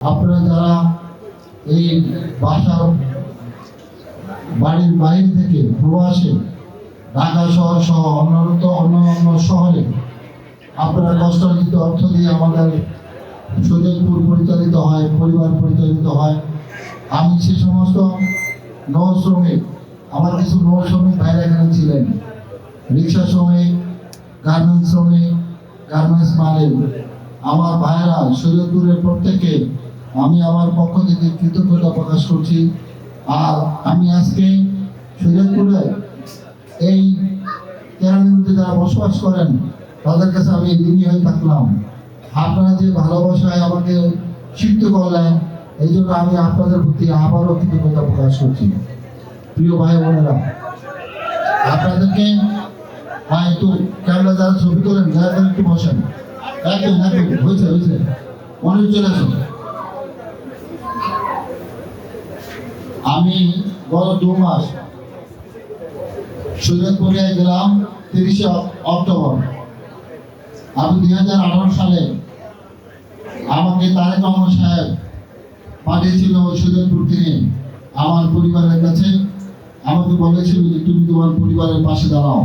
আপনারা যারা এই বাসা বাড়ির বাইরে থেকে প্রবাসে ঢাকা শহর সহ অন্যান্য অন্য অন্য শহরে, আপনারা কষ্টার্জিত অর্থ দিয়ে আমাদের সুযোগপুর পরিচালিত হয়, পরিবার পরিচালিত হয়। আমি সে সমস্ত নৌ শ্রমিক আমার কিছু নৌ শ্রমিক ভাইরা এখানে ছিলেন। রিক্সা শ্রমিক, গার্মেন্টস শ্রমিক, গার্মেন্টস মালিক। আমার ভাইরা শরীয়তপুরের প্রত্যেকে আমি আমার পক্ষ থেকে কৃতজ্ঞতা প্রকাশ করছি। আর আমি আজকে শরীয়তপুরে এই কেরানীতে যারা বসবাস করেন, তাদের কাছে আমি ঋণী হয়ে থাকলাম। আপনারা যে ভালোবাসায় আমাকে সিদ্ধ করলেন, এই জন্য আমি আপনাদের প্রতি আবারও কৃতজ্ঞতা প্রকাশ করছি। প্রিয় ভাই বোনেরা, আপনাদেরকে একটু ক্যামেরা যারা ছবি তোলেন, যারা একটু বসেন। একদম একদম, হয়েছে হয়েছে। অনেক চলে আসুন। আমি গত দু মাস সৈয়দপুরে গেলাম তিরিশে অক্টোবর। আমি দুই হাজার আঠারো সালে আমাকে তারেক রহমান সাহেব পাঠিয়েছিল সৈয়দপুর থেকে আমার পরিবারের কাছে। আমাকে বলেছিল যে তুমি তোমার পরিবারের পাশে দাঁড়াও।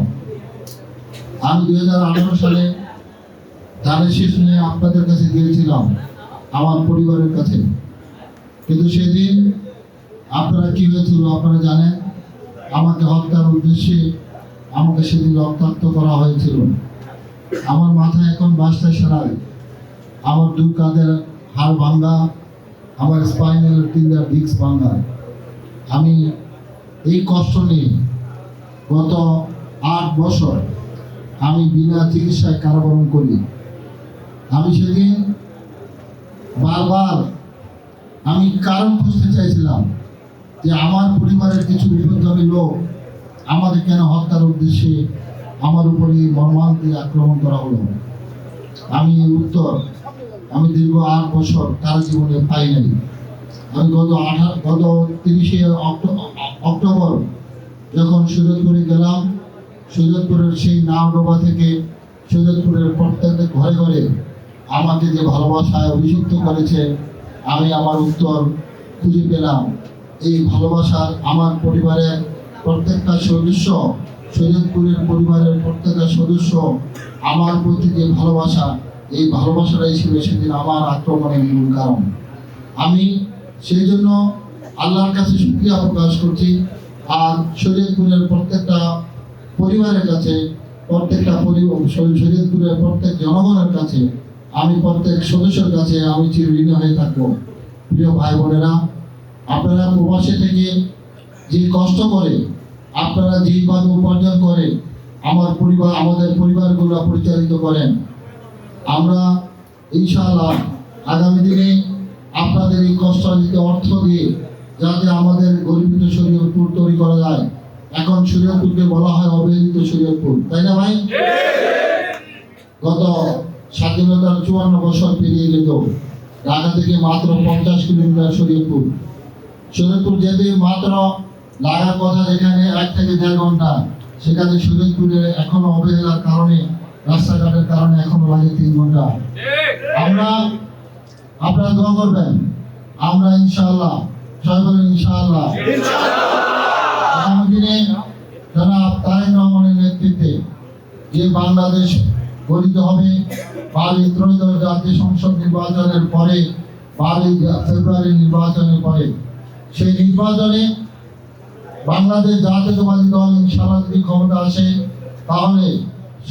আমি দুই হাজার আঠারো সালে ধানের শেষ নিয়ে আপনাদের কাছে গিয়েছিলাম, আমার পরিবারের কাছে। কিন্তু সেদিন আপনারা কি হয়েছিল আপনারা জানেন? আমাকে হত্যার উদ্দেশ্যে আমাকে সেদিন রক্তাক্ত করা হয়েছিল। আমার মাথায় এখন বাসটা সারাই। আমার দুই কাঁধের হাড় ভাঙ্গা, আমার স্পাইনাল টিন্ডার ডিস্ক ভাঙ্গা। আমি এই কষ্ট নিয়ে গত আট বছর আমি বিনা চিকিৎসায় কারাবরণ করি। আমি সেদিন বারবার আমি কারণ খুঁজতে চাইছিলাম। যে আমার পরিবারের কিছু বিপদগামী লোক আমাকে কেন হত্যার উদ্দেশ্যে আমার উপরে এই মর্মান্তিক আক্রমণ করা হলো? আমি উত্তর, আমি দীর্ঘ আট বছর তার জীবনে পাই নাই। আমি গত আঠারো, গত তিরিশে অক্টোবর যখন সুযোগপুরে গেলাম সুযোগপুরের সেই নাওডোবা থেকে সুযোগপুরের প্রত্যেকটা ঘরে ঘরে আমাকে যে ভালোবাসায় অভিযুক্ত করেছে, আমি আমার উত্তর খুঁজে পেলাম। এই ভালোবাসার আমার পরিবারের প্রত্যেকটা সদস্য, সৈয়দপুরের পরিবারের প্রত্যেকটা সদস্য আমার প্রতি যে ভালোবাসা, এই ভালোবাসাটাই ছিল সেদিন আমার আক্রমণের মূল কারণ। আমি সেই জন্য আল্লাহর কাছে শুক্রিয়া প্রকাশ করছি আর শরীয়তপুরের প্রত্যেকটা পরিবারের কাছে, প্রত্যেকটা পরিবার শরীয়তপুরের প্রত্যেক জনগণের কাছে, আমি প্রত্যেক সদস্যের কাছে আমি চিরঋণী হয়ে থাকব। প্রিয় ভাই বোনেরা আপনারা প্রবাসে থেকে যে কষ্ট করে আপনারা যেভাবে উপার্জন করে আমার পরিবার, আমাদের পরিবারগুলো পরিচালিত করেন। আমরা ইনশাআল্লাহ আগামী দিনে আপনাদের এই কষ্টার্জিত অর্থ দিয়ে যাতে আমাদের গরিবিত শরীয়তপুর তৈরি করা যায়। এখন শরীয়তপুরকে বলা হয় অবহেলিত শরীয়তপুর, তাই না ভাই? গত স্বাধীনতার চুয়ান্ন বছর পেরিয়ে গেল। ঢাকা থেকে মাত্র পঞ্চাশ কিলোমিটার শরীয়তপুর। শরীয়তপুর যেতে মাত্র লাগার কথা যেখানে এক থেকে দেড় ঘণ্টা, সেখানে শরীয়তপুরে এখনও অবহেলার কারণে, রাস্তাঘাটের কারণে এখনও লাগে তিন ঘণ্টা। আমরা, আপনারা দোয়া করবেন। আমরা ইনশাআল্লাহ সবাই বলেন ইনশাআল্লাহ। আগামী দিনে জনাব তারেক রহমানের নেতৃত্বে যে বাংলাদেশ গঠিত হবে, বারোই ত্রয়োদশ জাতীয় সংসদ নির্বাচনের পরে, বারোই ফেব্রুয়ারি নির্বাচনের পরে সেই নির্বাচনে বাংলাদেশ জাতীয়তাবাদী দল ইনশাআল্লাহ যদি ক্ষমতা আসে তাহলে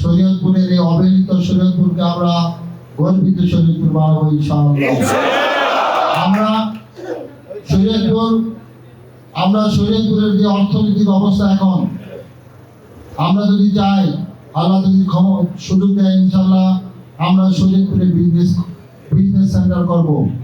শরীয়তপুরের এই অবহেলিত শরীয়তপুরকে আমরা গর্বিত শরীয়তপুর বানাবো আমরা শরীয়তপুর, আমরা শরীয়তপুরের যে অর্থনৈতিক অবস্থা এখন, আমরা যদি চাই আল্লাহ যদি সুযোগ দেয় ইনশাল্লাহ আমরা শরীয়তপুরে বিজনেস বিজনেস সেন্টার করব।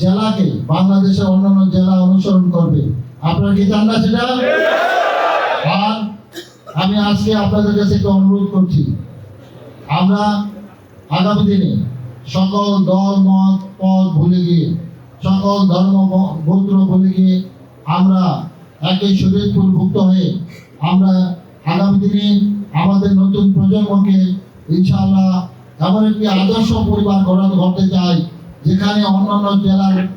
জেলাকে বাংলাদেশের অন্যান্য জেলা অনুসরণ করবে। আপনারা কি চান না সেটা? আর আমি আজকে আপনাদের কাছে একটা অনুরোধ করছি। আমরা আগামী দিনে সকল দল, মত, পদ ভুলে গিয়ে, সকল ধর্ম, গোত্র ভুলে গিয়ে আমরা একই শরীরপুর মুক্ত হয়ে আমরা আগামী দিনে আমাদের নতুন প্রজন্মকে ইনশাআল্লাহ এমন একটি আদর্শ পরিবার গড়া করতে চাই। যেখানে অন্যান্য জেলার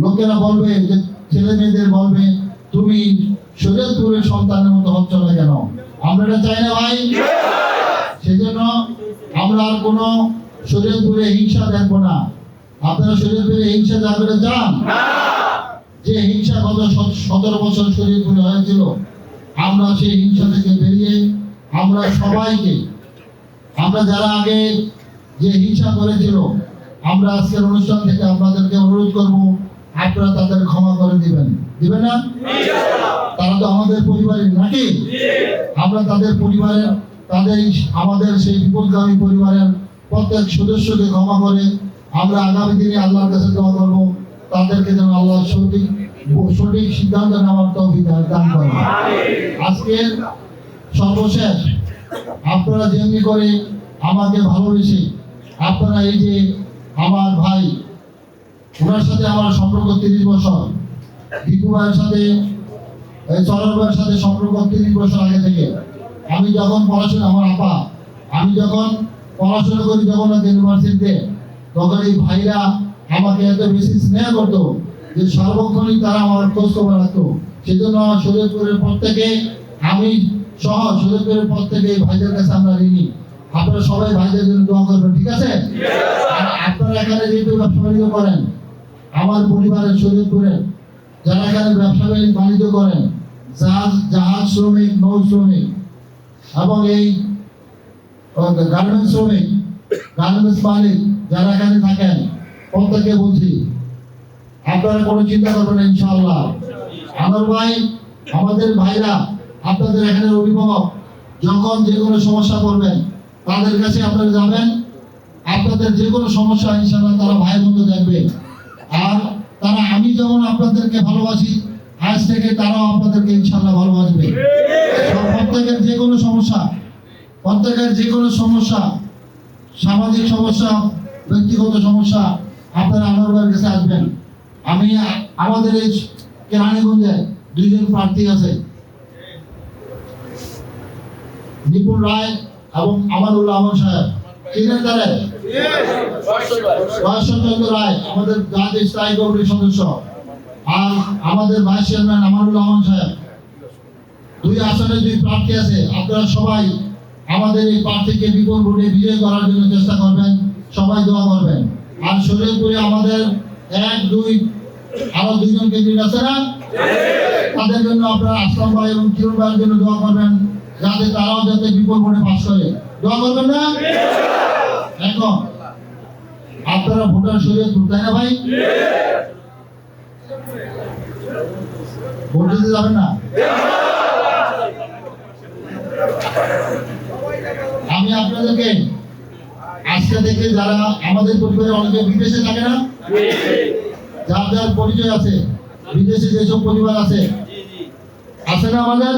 লোকেরা বলবে যে ছেলে মেয়েদের বলবে, তুমি শরীয়তপুরের সন্তানের মতো হচ্ছ না কেন? আমরা এটা চাই না ভাই? সেজন্য আমরা আর কোনো শরীয়তপুরে হিংসা দেখব না। আপনারা শরীয়তপুরে হিংসা যাবে চান যে হিংসা গত সত- সতেরো বছর শরীয়তপুরে হয়েছিল, আমরা সেই হিংসা থেকে বেরিয়ে আমরা সবাইকে, আমরা যারা আগে যে হিংসা করেছিল আমরা আজকের অনুষ্ঠান থেকে আপনাদেরকে অনুরোধ করব, আপনারা তাদের ক্ষমা করে দিবেন। দিবেন না? তারা তো আমাদের পরিবারের নাকি? আমরা তাদের পরিবারের, তাদের আমাদের সেই বিপদগামী পরিবারের প্রত্যেক সদস্যকে ক্ষমা করে আমরা আগামী দিনে আল্লাহর কাছে দোয়া করব। তাদেরকে যেন আল্লাহ সঠিক সঠিক সিদ্ধান্ত নেওয়ার তৌফিক দান করেন। আজকের সর্বশেষ, আপনারা যেমনি করে আমাকে ভালোবেসে, আপনারা এই যে আমার ভাই ওনার সাথে আমার সম্পর্ক তিরিশ বছর, দীপু ভাইয়ের সাথে চরণ ভাইয়ের সাথে সম্পর্ক তিরিশ বছর আগে থেকে। আমি যখন পড়াশোনা, আমার আপা, আমি যখন পড়াশোনা করি জগন্নাথ ইউনিভার্সিটিতে, তখন এই ভাইরা আমাকে এত বেশি স্নেহ করতো যে সর্বক্ষণই তারা আমার খোঁজ খবর রাখতো। সেজন্য আমার পর থেকে আমি সহ শরীরপুরের প্রত্যেকে এই ভাইদের কাছে আমরা ঋণী। আপনারা সবাই ভাইদের জন্য দোয়া বাণিজ্য করেন, আমার পরিবারের শরীরপুরের যারা এখানে ব্যবসা বাণিজ্য করেন, জাহাজ জাহাজ শ্রমিক, নৌ শ্রমিক, এবং এই গার্মেন্টস শ্রমিক গার্মেন্টস মালিক যারা এখানে থাকেন প্রত্যেকে বলছি, আপনারা কোনো চিন্তা করবেন না, ইনশাআল্লাহ। আমার ভাই, আমাদের ভাইরা, আপনাদের এখানে অভিভাবক, যখন যে কোনো সমস্যা করবেন তাদের কাছে আপনারা যাবেন। আপনাদের যে কোনো সমস্যা, ইনশাআল্লাহ তারা ভাইয়ের মতো আর তারা, আমি যেমন আপনাদেরকে ভালোবাসি, আজ থেকে তারাও আপনাদেরকে ইনশাআল্লাহ ভালোবাসবে। প্রত্যেকের যে কোনো সমস্যা, প্রত্যেকের যে কোনো সমস্যা, সামাজিক সমস্যা, ব্যক্তিগত সমস্যা, আপনারা আমার কাছে আসবেন। আমি, আমাদের এই কেরানীগঞ্জে দুইজন প্রার্থী আছে। নিপুণ রায় এবং আমানুল্লাহ আহমদ সাহেব। চিনেন তারা রহস্যচন্দ্র রায়, আমাদের জাতীয় স্থায়ী কমিটির সদস্য। আর আমাদের ভাইস চেয়ারম্যান আমানুল্লাহ আহমদ সাহেব। দুই আসনে দুই প্রার্থী আছে। আপনারা সবাই আমাদের এই প্রার্থীকে বিপুল ভোটে বিজয় করার জন্য চেষ্টা করবেন। সবাই দোয়া করবেন। আর শরীরপুরে আমাদের এক, দুই, আরও দুইজন ক্যান্ডিডেট আছে না? তাদের জন্য আপনারা আসলাম ভাই এবং কিরণ ভাইয়ের জন্য দোয়া করবেন। যাতে তারাও যাতে বিপুল ভোটে পাস করে। দোয়া করবেন না? আপনারা ভোটার শরীয়তপুর তাই না ভাই? ভোট দিতে যাবেন না? আমি আপনাদেরকে আজকে থেকে যারা আমাদের পরিবারে অনেকে বিদেশে থাকে না, যার যার পরিচয় আছে, বিদেশে যেসব পরিবার আছে আছে না আমাদের?